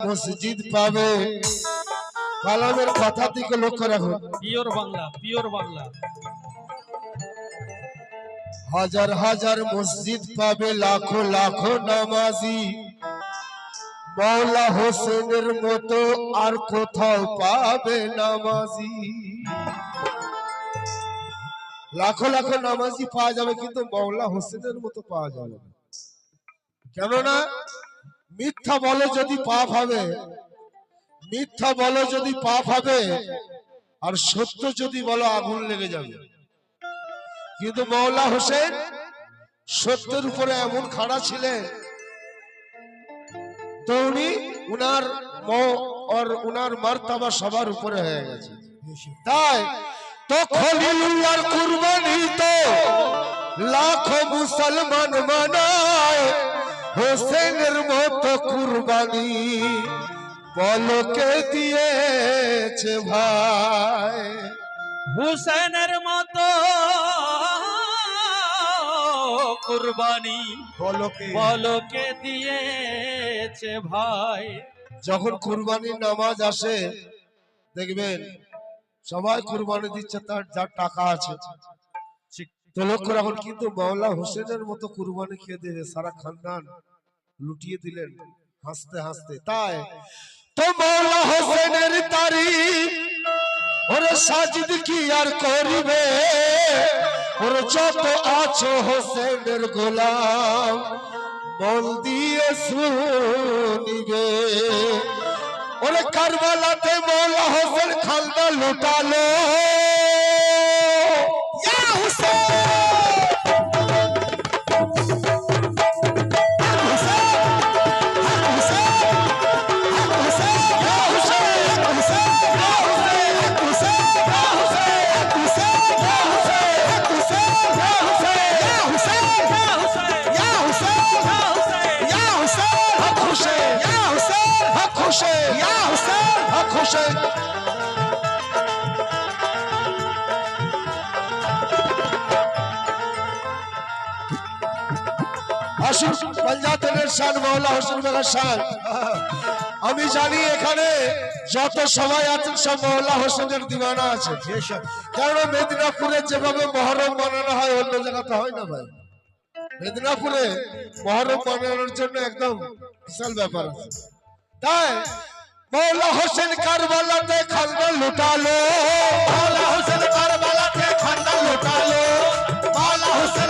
মসজিদ পাবে। কালামের কথা থেকে লক্ষ্য রাখুন। Pure Bangla pure Bangla. হাজার হাজার মসজিদ পাবে লাখো লাখো নামাজি। মৌলা হোসেনের মতো আর কোথাও পাবে নামাজি। লাখো লাখো নামাজি পাওয়া যাবে কিন্তু মৌলা হোসেনের মতো পাওয়া যাবে না। কেননা মিথ্যা বলে যদি পাপ হবে, মিথ্যা বলো যদি পাপ হবে, আর সত্য যদি বলো, আগুন লেগে যাবে। কিন্তু মৌলা হোসেন সত্যের উপরে এমন খাড়া ছিলেন তো উনি উনার আর উনার মার্তাবা সবার উপরে হয়ে গেছে। তাই তো কুরবানি তো লাখো মুসলমান মানায় হোসেনের মতো কুরবানি বলকে দিয়েছে ভাই। হুসেনের মতো কুরবানি বলকে বলকে দিয়েছে ভাই। যখন কুরবানির নামাজ আসে দেখবেন সবাই কুরবানি দিচ্ছে তার যার টাকা আছে। তো লক্ষ্য রাখুন কিন্তু মৌলা হোসেনের মতো কুরবানি খেয়ে দেবে সারা খানদান লুটিয়ে দিলেন হাসতে হাসতে। তাই তো মৌলা হোসেনের তারিফ ওরে সাজিদ কি আর করিবে? ওর যত আছো হোসেনের গোলাম মন দিয়ে শুনিবে। ওরে কারবালাতে মৌলা হোসেন খালদা লুটালো। ইয়া হুসেন! আমি জানি এখানে যত সবাই আছেন, সব মৌলা হোসেনের দিওয়ানা আছে। কারণ মেদিনীপুরে যেভাবে মহরম বানানো হয়, অন্য জায়গাতে হয় না ভাই। মেদিনীপুরে মহরম বানানোর জন্য একদম বিশাল ব্যাপার আছে। তাই মৌলা হোসেন কারবালাতে খালদা লুটালো। মৌলা হোসেন কারবালাতে খালদা লুটালো। মৌলা হোসেন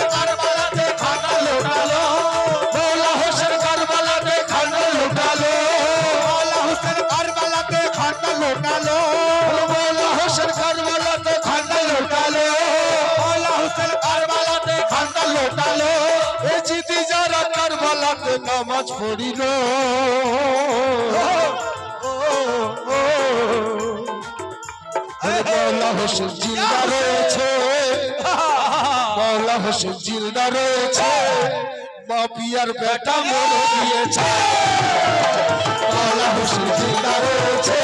নামাজ পড়িল। মৌলা হোসেন জিন্দা রয়েছে। মৌলা হোসেন জিন্দা রয়েছে। মাপিয়ার বেটা মরে দিয়েছে মৌলা হোসেন জিন্দা রয়েছে।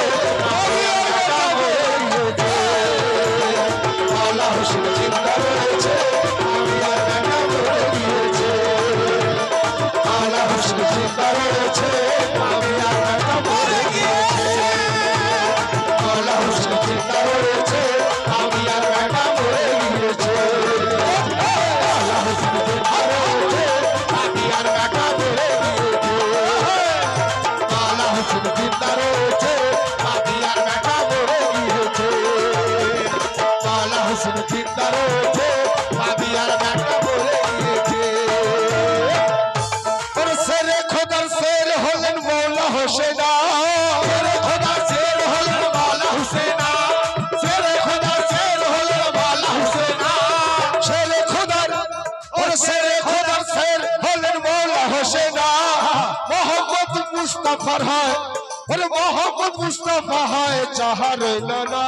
শুধু চিন্তা রয়েছে আমি আর ডাকা বলে সেরে খোদার সের হলেন মৌলা হোসেনা। মুস্তাফার হয়, ওরে মোহাম্মদ মুস্তাফা হয় যাহার না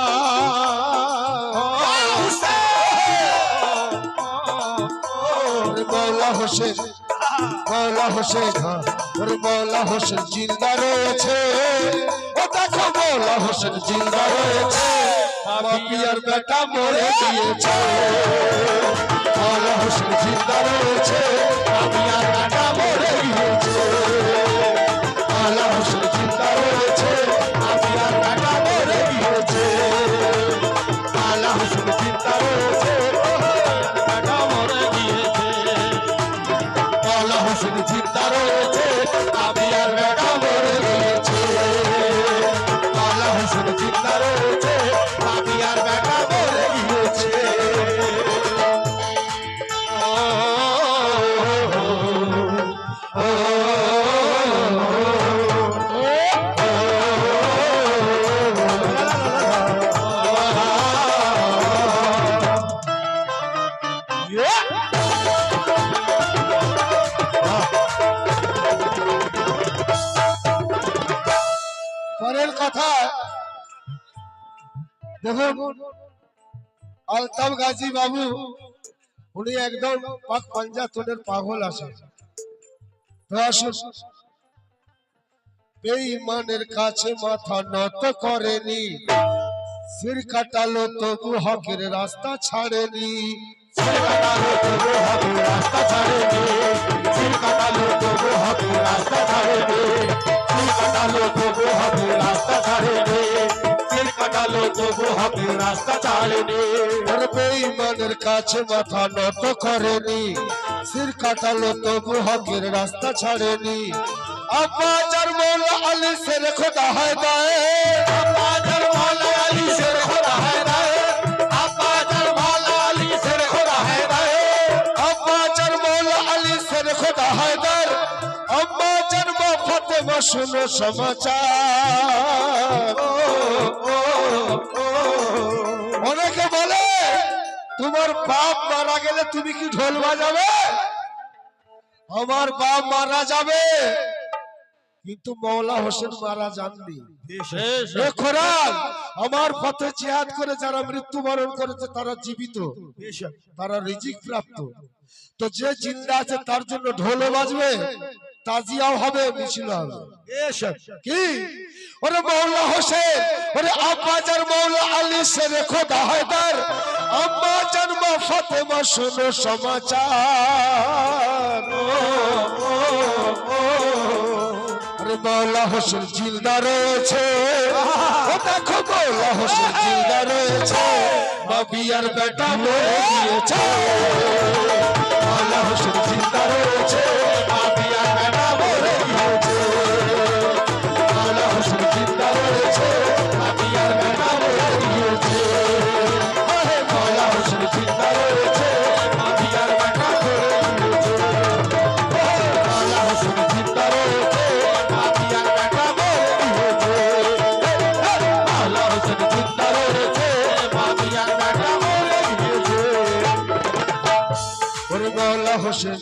মৌলা হোসেন মৌলা হোসেন ওর মৌলা হোসেন জিন্দা রয়েছে। ও দেখো মৌলা হোসেন জিন্দা রয়েছে পাপিয়ার বেটা মরে গিয়েছে। মৌলা হোসেন জিন্দা রয়েছে দেখুন গাজী বাবু, উনি একদম পাক পাগল তো কাছে মাথা নত করেনি। সির কাটালো তবু হকের রাস্তা ছাড়েনি। সির কাটালো রাস্তা ছাড়েনি। রাস্তা ছাড়েনি। তবু হকের রাস্তা চালেনি। ওর বেঈমানের কাছে মাথা নত করেনি। সির কাটালো তবু হকের রাস্তা ছাড়েনি। আব্বাজার মৌলা আলী সের খোদা হয় দায়ে আব্বাজার মৌলা আলী সের খোদা মা শুনো সমাচার। অনেকে বলে, তোমার বাপ মারা গেলে তুমি কি ঢোল বাজাবে? আমার বাপ মারা যাবে, কিন্তু মৌলা হোসেন মারা যাননি। আমার পথে জিহাদ করে যারা মৃত্যুবরণ করেছে, তারা জীবিত, তারা রিজিক প্রাপ্ত। তো যে জিন্দা আছে, তার জন্য ঢোলও বাজবে। তাজিয়াও হবে মিছিল হবে কি? ওরে মৌলা হোসেন ওরে আব্বাজার মৌলা আলী সে রেখো দাহাদার আম্মা জন্ম ফাতেমা শোনো সমাচার। ও, ও, ও। আরে মৌলা হোসেন জিন্দা রয়েছে। দেখো মৌলা হোসেন জিন্দা রয়েছে। নবিয়ার বেটা মরে গিয়েছে। মৌলা হোসেন জিন্দা রয়েছে। মৌলা হোসেন।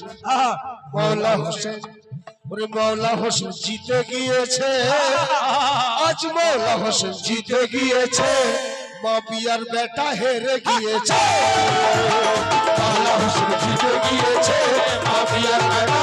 মৌলা হোসেন। ওরে মৌলা হোসেন জিতে গিয়েছে। আজ মৌলা হোসেন জিতে গিয়েছে। মাপিয়ার বেটা হেরে গিয়েছে। মৌলা হোসেন জিতে গিয়েছে। মাপিয়ার বেটা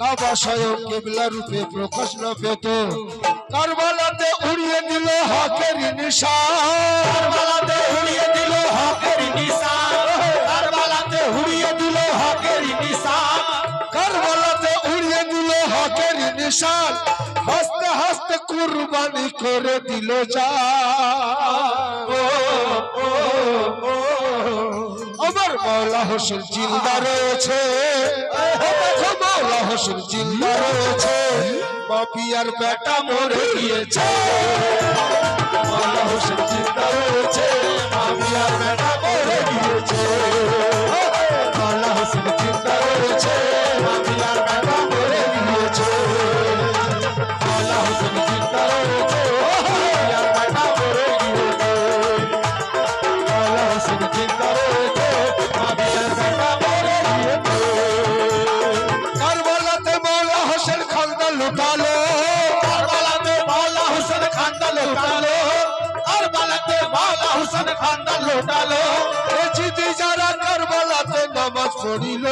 কাবা স্বয়ং কেবলা রূপে প্রকাশ না পেত কারবালাতে উড়িয়ে দিল হকের নিশান। কারবালাতে উড়িয়ে দিল হকের নিশান। কারবালাতে উড়িয়ে দিল হকের নিশান। কারবালাতে উড়িয়ে দিল হকের নিশান। হাসতে হাসতে কুরবানি করে দিল যা আমার মৌলা হোসেন জিন্দা রয়েছে। হোসেন জিন্দা রয়েছে। মাপিয়ার বেটা মরে গিয়েছে। মৌলা হোসেন জিন্দা রয়েছে। আর বেটা মরে গিয়েছে। খান্দা লুটালো। যারা কারবালাতে নামাজ পড়িল।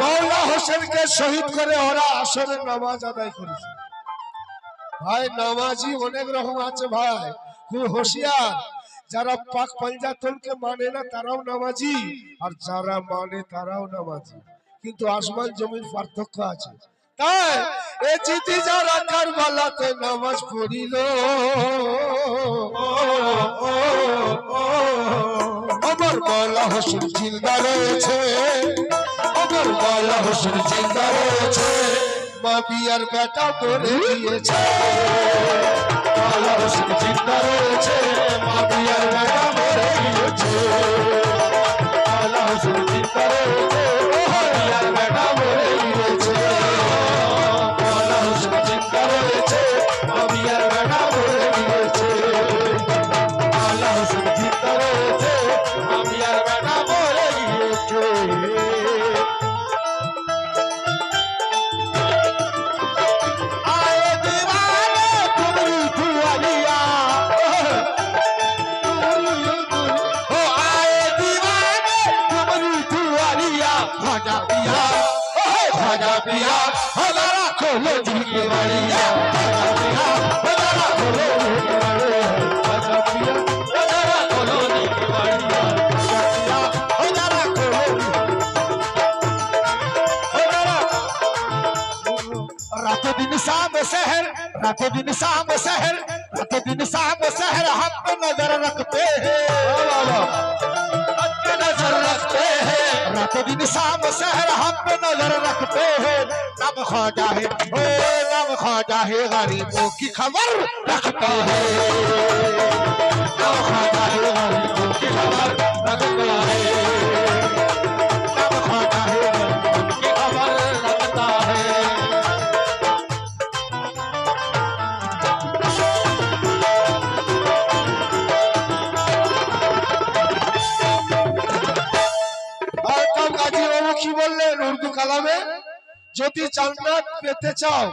মৌলা হোসেনকে শহীদ করে ওরা আসরে নামাজ আদায় করেছে। ভাই, নামাজি অনেক রকম আছে ভাই। খুব হুঁশিয়ার। যারা পাক পাঞ্জাতনকে মানে না, তারাও নামাজি। আর যারা মানে তারাও নামাজি। কিন্তু আসমান জমির পার্থক্য আছে। তাই এ চিঠি যারা কারবালাতে নামাজ পড়িল। আমার বলা হোসেন জিন্দা রয়েছে। আমার বলা হোসেন জিন্দা রয়েছে। মা বিয়ার বেটা মরে গিয়েছে। বলা হোসেন জিন্দা রয়েছে। মা दिन शाम शहर रातों दिन शाम शहर रातों दिन शाम शहर हम पे नज़र रखते हैं। नज़र रखते हैं। रातों दिन शाम शहर हम पे नज़र रखते हैं। नम ख्वाजा है, ओ नम ख्वाजा है, गरीबों की खबर रखते हैं। नम ख्वाजा है, गरीबों की खबर रखते हैं। যদি জান্নাত পেতে চাও,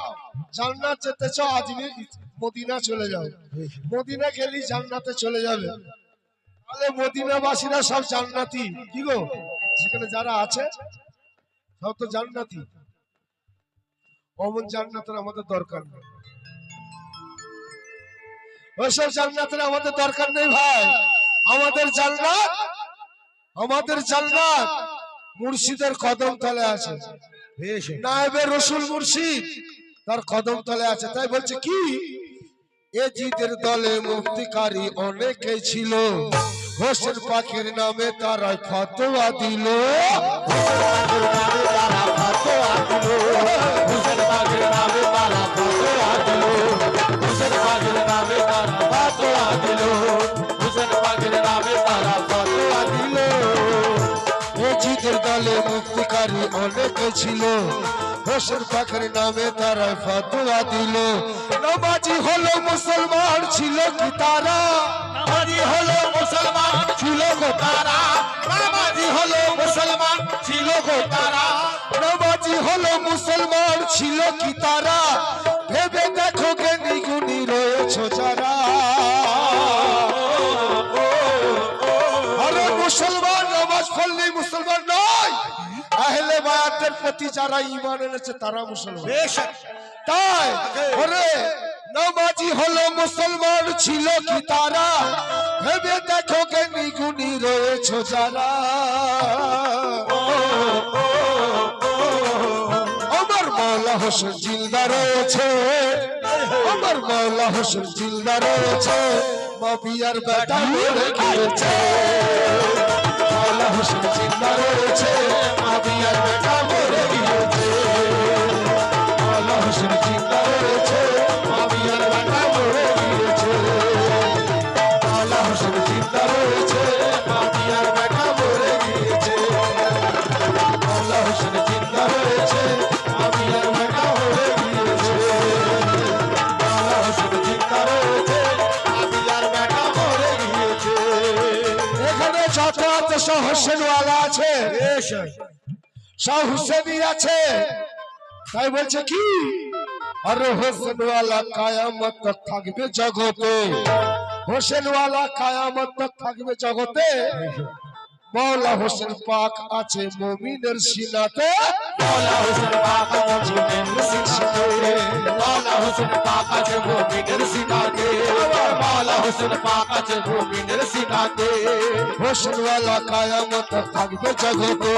জান্নাত যেতে চাও আজমির মদিনা চলে যাও। মদিনা গেলি জান্নাতে চলে যাবে। তাহলে মদিনাবাসীরা সব জান্নাতি। কি গো? সেখানে যারা আছে, সব তো জান্নাতি। অমন জান্নাতের আমাদের দরকার নেই। ওইসব জান্নাতের আমাদের দরকার নেই ভাই। আমাদের জান্নাত আমাদের জান্নাত মুর্শিদের কদম তলে আছে। নায়েবে রসুল মুর্শিদ, তার কদম তলে আছে। তাই বলছে কি? এ জিদের দলে মুক্তিকারী অনেকে ছিল। হোসেন পাখির নামে তারা ফতোয়া দিল। মুক্তিকারী অনেকে ছিল। হোসেন পাখির নামে তারা ফতোয়া দিল। নমাজি হলো মুসলমান ছিল কি তারা? নামাজি হলো মুসলমান ছিল গো তারা। নামাজি হলো মুসলমান ছিল গো তারা। নামাজি হলো মুসলমান ছিল কি তারা? ভেবে দেখো আহলে প্রতি যারা ঈমান এনেছে তারা মুসলমান। তাই ওরে নামাজি হলো মুসলমান ছিল কি তারা? ভেবে দেখো কে নিগুনি রয়েছে যারা। আমার হোসেন জিন্দা রয়েছে। আমার মৌলা হোসেন জিন্দা রয়েছে। মাফিয়ার বেটা মরে গিয়েছে। মৌলা হোসেন জিন্দা রয়েছে। মাফিয়ার বেটা হোসেনওয়ালা আছে। সব হুসেনই আছে। তাই বলছে কি? আরে হোসেনওয়ালা কায়ামত থাকবে জগতে। হোসেনওয়ালা কায়ামত থাকবে জগতে। মৌলা হোসেন পাক আছে মমিনের সিনাতে। মৌলা হোসেন পাক আছে মুমিনের সিনাতে। মৌলা হোসেন পাক আছে মুমিনের সিনাতে। মৌলা হোসেন পাক আছে মুমিনের সিনাতে হোসেনওয়ালা কায়ামত থাকবে জগতে।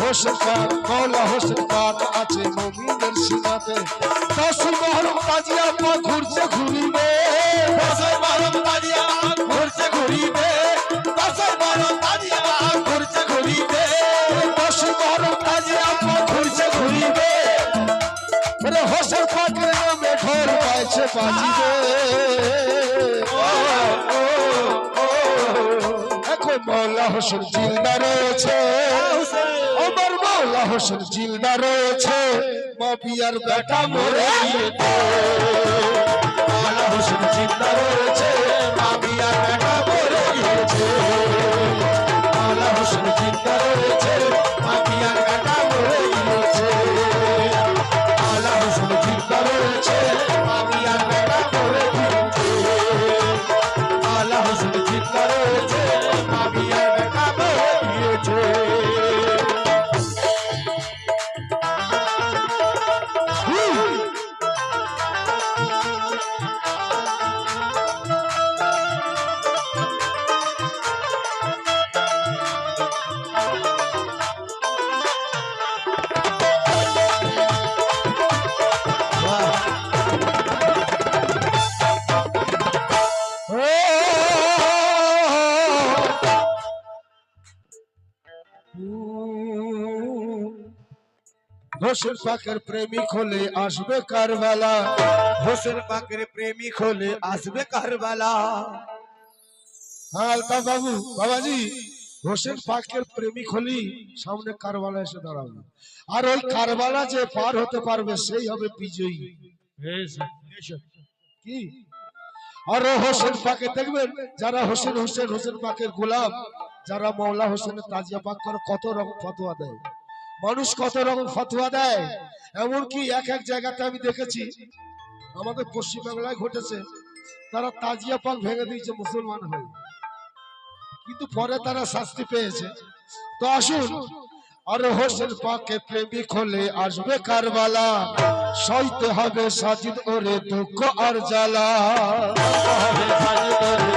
হোসেন মৌলা হোসেন পাক আছে মমিনের সিনাতে। দশ মহরম তাজিয়া পা ঘুরছে ঘুরিবে। দশই বারো তাজিয়া ঘুরছে ঘুরিবে। দশই বারো তাজিয়া ঘুরছে ঘুরিবে। দশ মহরম তাজিয়া বাজিবে এখন মৌলা হোসেন জিন্দা রয়েছে। আমার মৌলা হোসেন জিন্দা রয়েছে। মাফিয়ার বেটা মরে মৌলা হোসেন জিন্দা রয়েছে। মামিয়ার বেটা মরে গিয়েছে। মৌলা হোসেন জিন্দা রয়েছে। মামিয়ার বেটা মরে গিয়েছে। মৌলা হোসেন জিন্দা রয়েছে। মামিয়ার হোসেন পাকের প্রেমিক হলে আসবে কারবালা। হোসেন পাকের প্রেমিক হলে আসবে কারবালা। হ্যাঁ আলতাফ বাবু বাবাজি হোসেন পাকের প্রেমিক হলি সামনে কারবালা এসে দাঁড়াবে। আর ওই কারবালা যে পার হতে পারবে সেই হবে বিজয়ী। কি? আর হোসেন পাকে দেখবেন যারা হোসেন হোসেন হোসেন পাকের গোলাম যারা মৌলা হোসেনের তাজিয়া পাক করে কত রকম ফতোয়া দেয়। মানুষ কত রকম ফতোয়া দেয়? এমনকি এক এক জায়গাতে আমি দেখেছি, আমাদের পশ্চিম বাংলায় ঘটেছে, তারা তাজিয়া পাক ভেঙে দিয়েছে মুসলমান হয়ে। কিন্তু পরে তারা শাস্তি পেয়েছে। তো আসুন, আর হোসেন পাকে প্রেমিক হলে আসবে কারবালা, সইতে হবে সাজিদ ওরে দুঃখ আর জ্বালা।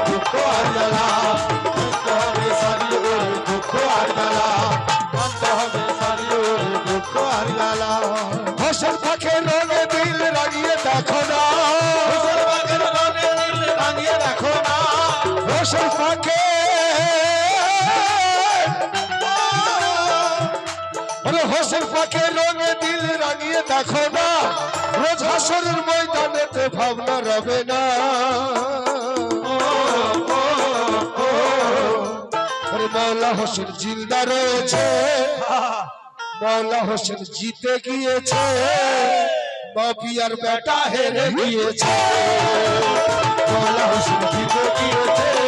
দুঃখ আর জ্বালা। পাকে আরে হোসেন পাকে রঙে দিল রাগিয়ে দেখো না। রোজ হাসরের ময়দানেতে ভাবনা রবে না। মাওলা হোসেন জিন্দা রয়েছে। মাওলা হোসেন জিতে গিয়েছে। বাপিয়ার বেটা হেরে গিয়েছে। মাওলা হোসেন জিতে গিয়েছে।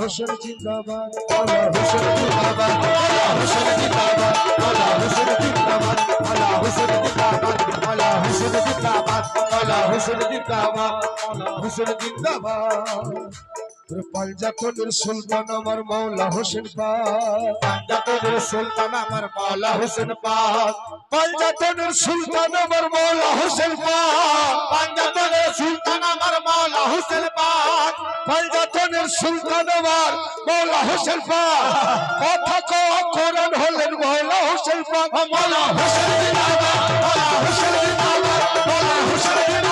হোসেন জিন্দাবাদ মৌলা হোসেন জিন্দাবাদ মাওলা হোসেন জিন্দাবাদ মাওলা হোসেন জিন্দাবাদ, আল্লাহ হোসেন জিন্দাবাদ মাওলা হোসেন জিন্দাবাদ মাওলা হোসেন জিন্দাবাদ মাওলা হোসেন জিন্দাবাদ। পাঞ্জাতনের সুলতান আমার মৌলা হোসেন পাঞ্জাবের সুলতান আমার মাওলা হোসেন পাঞ্জাতনের সুলতান আমার মৌলা হোসেন পাঞ্জাবের সুলতান আমার মাওলা হোসেন পাঞ্জাতনের সুলতান আমার মৌলা হোসেন কথা কওয়া কোরআন হলেন মৌলা হোসেন মাওলা হোসেন মাওলা হোসেন মাওলা হোসেন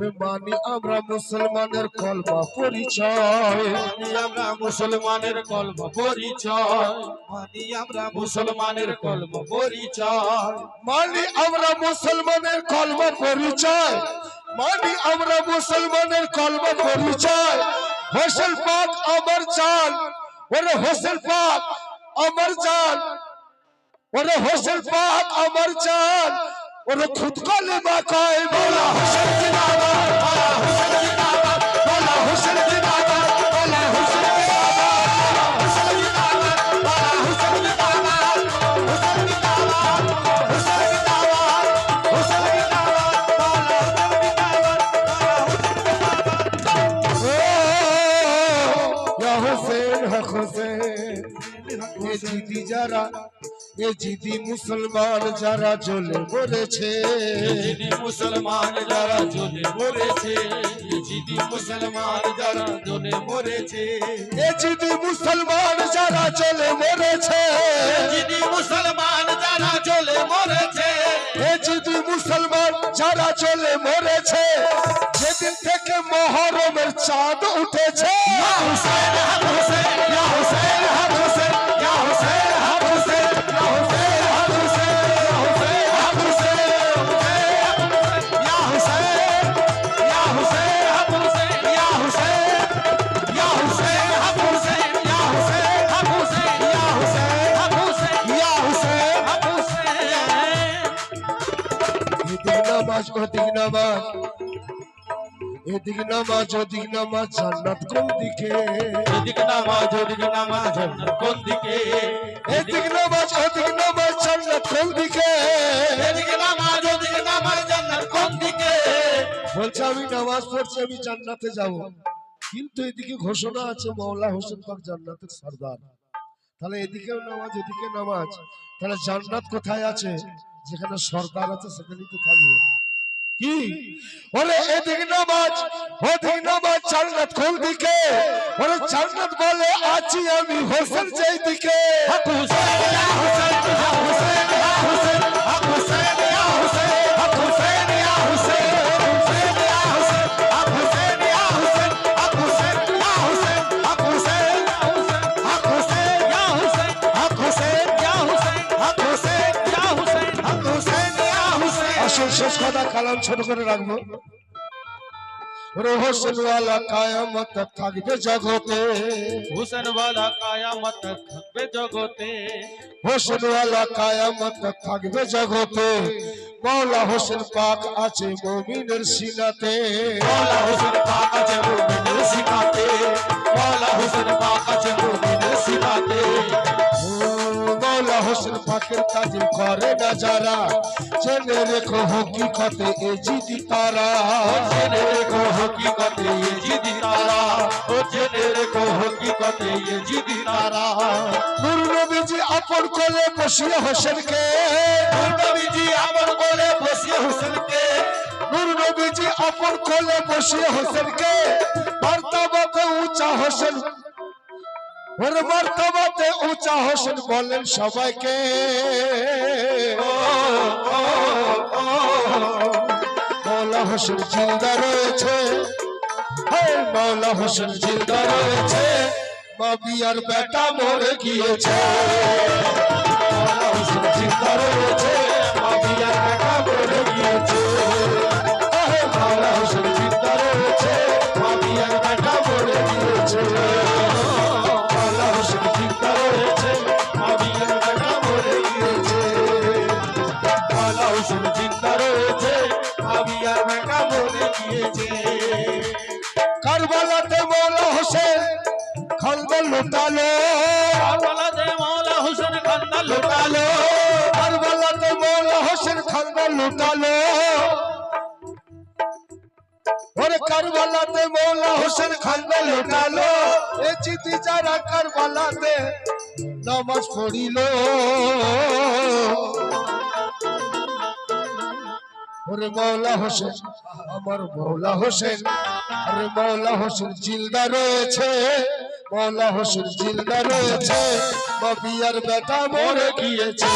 মানি আমরা মুসলমানের কলমা পরিচয়। আমরা মুসলমানের কলম পরিচয়। মানি আমরা মুসলমানের কলম পরিচয়। মানি আমরা মুসলমানের কলমা পরিচয়। মানি আমরা মুসলমানের পরিচয়। পাক আমার জান ওরে হোসেন পাক আমার জান ওরে পাক আমার اور خود کا لبا کائے مولا حسین زندہ باد مولا حسین زندہ باد مولا حسین زندہ باد مولا حسین زندہ باد حسین زندہ باد مولا حسین زندہ باد حسین زندہ باد حسین زندہ باد حسین زندہ باد مولا حسین زندہ باد مولا حسین زندہ باد یا حسین حق حسین یہ جیتی جا رہا এ জিদি মুসলমান যারা জ্বলে মরেছে জিদি মুসলমান যারা জ্বলে মরেছে জিদি মুসলমান যারা জ্বলে মরেছে এ জিদি মুসলমান যারা জ্বলে মরেছে জিদি মুসলমান যারা জ্বলে মরেছে এ জিদি মুসলমান যারা জ্বলে মরেছে যেদিন থেকে মহরমের চাঁদ উঠেছে ইয়া হুসেন হুসেন হুসেন এদিক নামাজ এদিক নামাজ ওদিক নামাজ জান্নাত কোন দিকে? এদিক নামাজ ওদিক নামাজ জান্নাত কোন দিকে? এদিক নামাজ ওদিক নামাজ জান্নাত কোন দিকে? এদিকে নামাজ ওদিকে নামাজ জান্নাত কোন দিকে? বলছে আমি নামাজ পড়ছি আমি জান্নাতে যাব। কিন্তু এদিকে ঘোষণা আছে মৌলা হোসেন পাক জান্নাতের সর্দার। তাহলে এদিকেও নামাজ এদিকে নামাজ তাহলে জান্নাত কোথায় আছে? যেখানে সর্দার আছে সেখানেই তো থাকবে। কি? ওরে এদিক নামাজ, ওদিক নামাজ জান্নাত কোন দিকে? ওরে জান্নাত বলে, আছি আমি হোসেন যেই দিকে। হক হুসেন ইয়া আসল শেষ কথা কালাম ছোট করে রাখব। রহস্যওয়ালা কায়ামত থাকবে জগতে। হুসেন ওয়ালা কায়ামত থাকবে জগতে। হোসেনওয়ালা কায়ামত থাকবে জগতে। মৌলা হোসেন পাক আছে মমিনের সিনাতে। মৌলা হোসেন পাক আছে মুমিনের সিনাতে। মৌলা হোসেন পাক পাকের কাজে করে না যারা? জেনে রেখো হকি কতে এজিদি তারা। জেনে রেখো হকি কতে এজিদি তারা। ও জেনে রেখো হকি কতে এজিদি তারা। নুর আপন করে বসিয়ে হোসেনকে। নুর নবীজি আপন করে বসিয়ে হোসেনকে। নুর নবীজি আপন করে বসিয়ে হোসেনকে। বার্তা বকে উঁচা হোসেন মার্তাবাতে উঁচা হোসেন বলেন সবাইকে। মৌলা হোসেন জিন্দা রয়েছে। মৌলা হোসেন জিন্দা রয়েছে। বাবি আর বেটা মরে গিয়েছে। লুটালো কারবালাতে মাওলা হুসেন খান্দা লুটালো। কারবালাতে মৌলা হোসেন খলবে লুটালো। ওরে কারবালাতে মৌলা হোসেন খলবে লুটালো। এ চিঠি যারা কারবালাতে নামাজ পড়িল। ওরে মৌলা হোসেন আমার মৌলা হোসেন আরে মৌলা হোসেন জিলদা রয়েছে। মৌলা হোসেন জিন্দা রয়েছে বাপিয়ার বেটা মরে গিয়েছে।